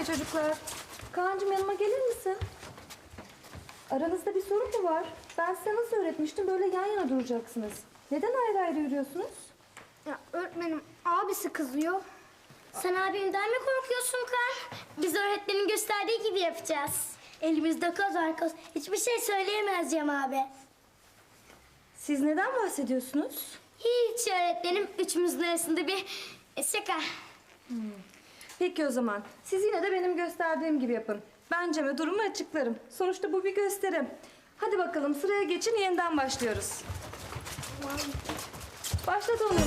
saniye çocuklar. Kaan'cığım yanıma gelir misin? Aranızda bir sorun mu var? Ben size nasıl öğretmiştim? Böyle yan yana duracaksınız. Neden ayrı ayrı yürüyorsunuz? Ya öğretmenim abisi kızıyor. Sen abimden mi korkuyorsun Kaan? Biz öğretmenin gösterdiği gibi yapacağız. Elimizde koz var koz. Hiçbir şey söyleyemez Cem abi. Siz neden bahsediyorsunuz? Hiç öğretmenim üçümüzün arasında bir e, şaka. Peki o zaman. Siz yine de benim gösterdiğim gibi yapın. Ben Cem'e durumu açıklarım. Sonuçta bu bir gösterim. Hadi bakalım sıraya geçin yeniden başlıyoruz. Başlat Onurcuğum.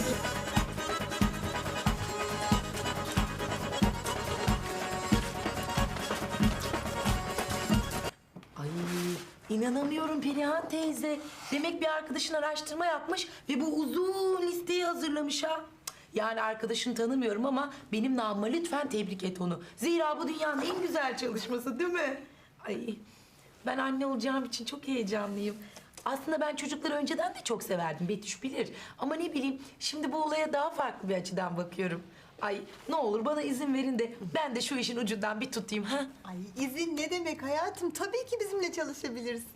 Ay inanamıyorum Perihan teyze. Demek bir arkadaşın araştırma yapmış ve bu uzun listeyi hazırlamış ha. Yani arkadaşını tanımıyorum ama benim namıma lütfen tebrik et onu. Zira bu dünyanın en güzel çalışması değil mi? Ay ben anne olacağım için çok heyecanlıyım. Aslında ben çocukları önceden de çok severdim Betüş bilir. Ama ne bileyim şimdi bu olaya daha farklı bir açıdan bakıyorum. Ay ne olur bana izin verin de ben de şu işin ucundan bir tutayım ha. Ay izin ne demek hayatım? Tabii ki bizimle çalışabilirsin.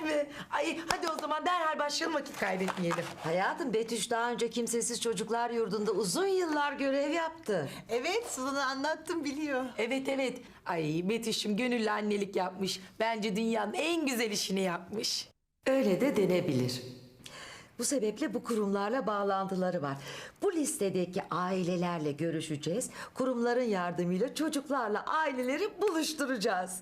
Değil mi? Ay hadi o zaman derhal başlayalım vakit kaybetmeyelim. Hayatım Betüş daha önce kimsesiz çocuklar yurdunda uzun yıllar görev yaptı. Evet Suzan'a anlattım biliyor. Evet evet. Ay Betüş'üm gönüllü annelik yapmış. Bence dünyanın en güzel işini yapmış. Öyle de denebilir. Bu sebeple bu kurumlarla bağlantıları var. Bu listedeki ailelerle görüşeceğiz. Kurumların yardımıyla çocuklarla aileleri buluşturacağız.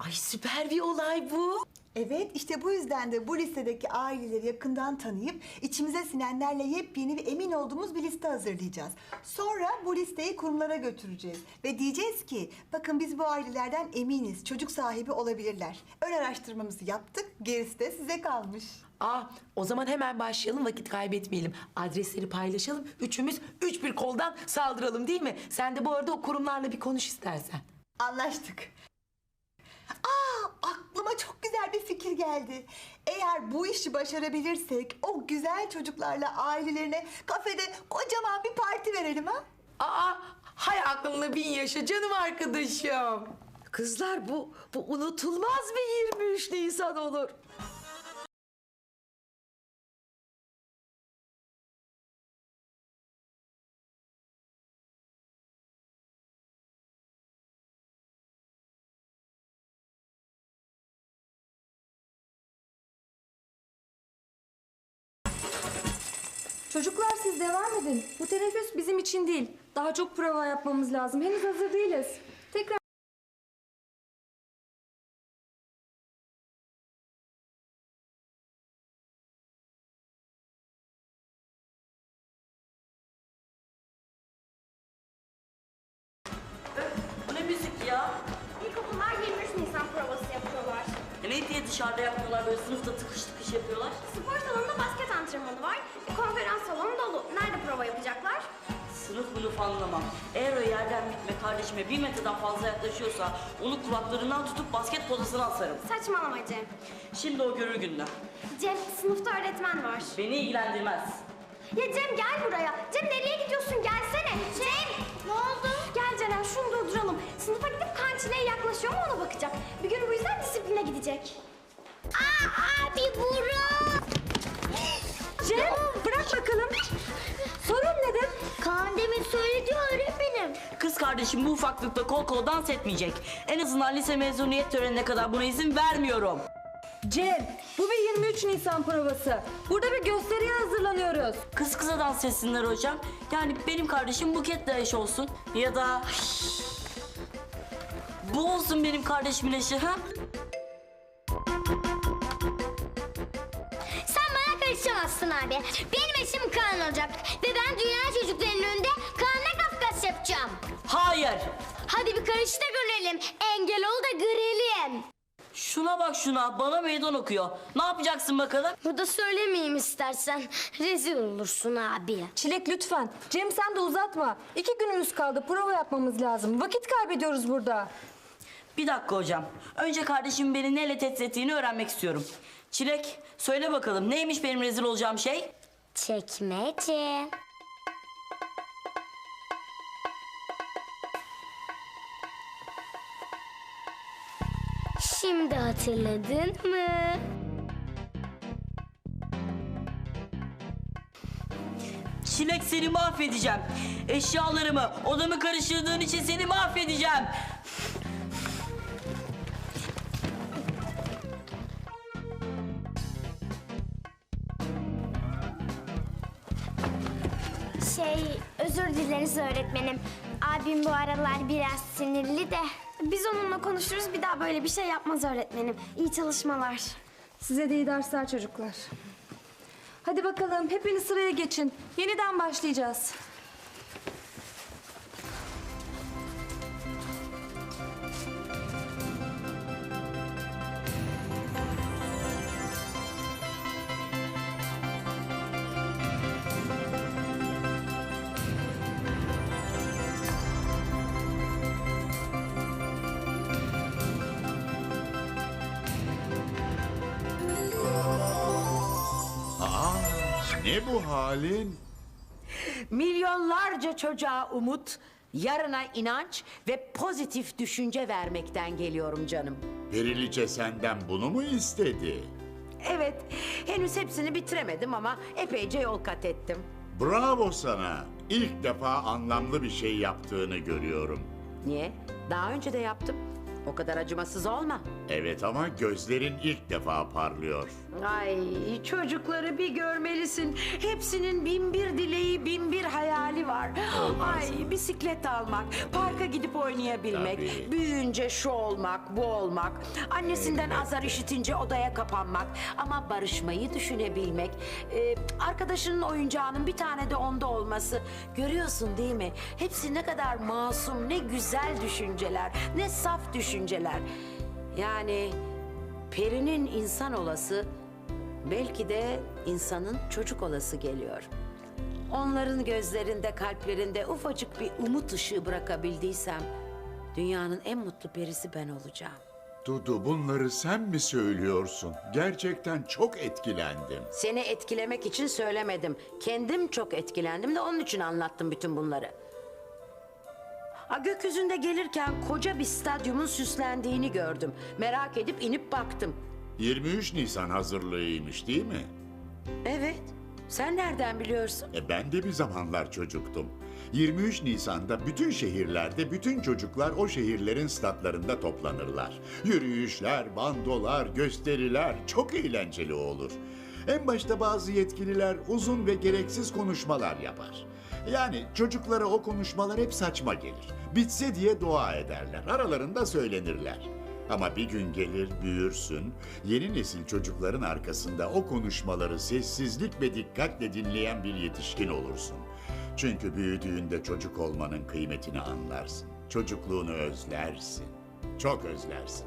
Ay süper bir olay bu. Evet işte bu yüzden de bu listedeki aileleri yakından tanıyıp içimize sinenlerle yepyeni ve emin olduğumuz bir liste hazırlayacağız. Sonra bu listeyi kurumlara götüreceğiz ve diyeceğiz ki bakın biz bu ailelerden eminiz çocuk sahibi olabilirler. Ön araştırmamızı yaptık gerisi de size kalmış. Aa, o zaman hemen başlayalım vakit kaybetmeyelim. Adresleri paylaşalım. Üçümüz üç bir koldan saldıralım değil mi? Sen de bu arada o kurumlarla bir konuş istersen. Anlaştık. Aa, aklıma çok güzel bir fikir geldi. Eğer bu işi başarabilirsek o güzel çocuklarla ailelerine kafede kocaman bir parti verelim ha? Aa, hay aklınla bin yaşa canım arkadaşım. Kızlar bu bu unutulmaz bir 23 Nisan olur. Çocuklar siz devam edin. Bu teneffüs bizim için değil. Daha çok prova yapmamız lazım. Henüz hazır değiliz. Tekrar Bu ne müzik ya? İlkokullar 23 Nisan provası yapıyorlar. E ne diye dışarıda yapmıyorlar böyle sınıfta tıkış tıkış yapıyorlar? Spor salonunda basket antrenmanı var. Prova yapacaklar? Sınıf bunu anlamam. Eğer o yerden bitme kardeşime bir metreden fazla yaklaşıyorsa onu kulaklarından tutup basket potasına asarım. Saçmalama Cem. Şimdi o görür günden. Cem sınıfta öğretmen var. Beni ilgilendirmez. Ya Cem gel buraya. Cem nereye gidiyorsun? Gelsene. Cem! Ne oldu? Gel Ceren şunu durduralım. Sınıfa gidip kançileye yaklaşıyor mu ona bakacak. Bir gün bu yüzden disipline gidecek. Aa abi Burak! Cem bırak bakalım. Sorun nedir? Kaan demin söyledi öğretmenim. Kız kardeşim bu ufaklıkta kol kol dans etmeyecek. En azından lise mezuniyet törenine kadar buna izin vermiyorum. Cem bu bir 23 Nisan provası. Burada bir gösteriye hazırlanıyoruz. Kız kıza dans etsinler hocam. Yani benim kardeşim Buket de eş olsun. Ya da... Bu olsun benim kardeşimin eşi ha? Karışamazsın abi. Benim eşim Kaan olacak. Ve ben dünya çocuklarının önünde Kaan'la Kafkas yapacağım. Hayır. Hadi bir karış da görelim. Engel ol da görelim. Şuna bak şuna bana meydan okuyor. Ne yapacaksın bakalım? Burada söylemeyeyim istersen. Rezil olursun abi. Çilek lütfen. Cem sen de uzatma. İki günümüz kaldı. Prova yapmamız lazım. Vakit kaybediyoruz burada. Bir dakika hocam. Önce kardeşim beni neyle tehdit ettiğini öğrenmek istiyorum. Çilek söyle bakalım neymiş benim rezil olacağım şey? Çekmece. Şimdi hatırladın mı? Çilek seni mahvedeceğim. Eşyalarımı, odamı karıştırdığın için seni mahvedeceğim. Şey, özür dileriz öğretmenim. Abim bu aralar biraz sinirli de. Biz onunla konuşuruz bir daha böyle bir şey yapmaz öğretmenim. İyi çalışmalar. Size de iyi dersler çocuklar. Hadi bakalım hepiniz sıraya geçin. Yeniden başlayacağız. Ne bu halin? Milyonlarca çocuğa umut, yarına inanç ve pozitif düşünce vermekten geliyorum canım. Periliçe senden bunu mu istedi? Evet, henüz hepsini bitiremedim ama epeyce yol kat ettim. Bravo sana. İlk defa anlamlı bir şey yaptığını görüyorum. Niye? Daha önce de yaptım. O kadar acımasız olma. Evet ama gözlerin ilk defa parlıyor. Ay çocukları bir görmelisin. Hepsinin bin bir dileği, bin bir hayali var. Ay bisiklet almak, parka gidip oynayabilmek, Tabii. büyüyünce şu olmak, bu olmak, annesinden azar işitince odaya kapanmak ama barışmayı düşünebilmek, Ee, arkadaşının oyuncağının bir tane de onda olması. Görüyorsun değil mi? Hepsi ne kadar masum, ne güzel düşünceler, ne saf düşünceler. Yani Perinin insan olası belki de insanın çocuk olası geliyor. Onların gözlerinde, kalplerinde ufacık bir umut ışığı bırakabildiysem dünyanın en mutlu perisi ben olacağım. Dudu bunları sen mi söylüyorsun? Gerçekten çok etkilendim. Seni etkilemek için söylemedim. Kendim çok etkilendim de onun için anlattım bütün bunları. Ha, gökyüzünde gelirken koca bir stadyumun süslendiğini gördüm. Merak edip inip baktım. 23 Nisan hazırlığıymış değil mi? Evet, sen nereden biliyorsun? E ben de bir zamanlar çocuktum. 23 Nisan'da bütün şehirlerde bütün çocuklar o şehirlerin statlarında toplanırlar. Yürüyüşler, bandolar, gösteriler çok eğlenceli olur. En başta bazı yetkililer uzun ve gereksiz konuşmalar yapar. Yani çocuklara o konuşmalar hep saçma gelir. Bitse diye dua ederler, aralarında söylenirler. Ama bir gün gelir büyürsün, yeni nesil çocukların arkasında o konuşmaları sessizlik ve dikkatle dinleyen bir yetişkin olursun. Çünkü büyüdüğünde çocuk olmanın kıymetini anlarsın. Çocukluğunu özlersin. Çok özlersin.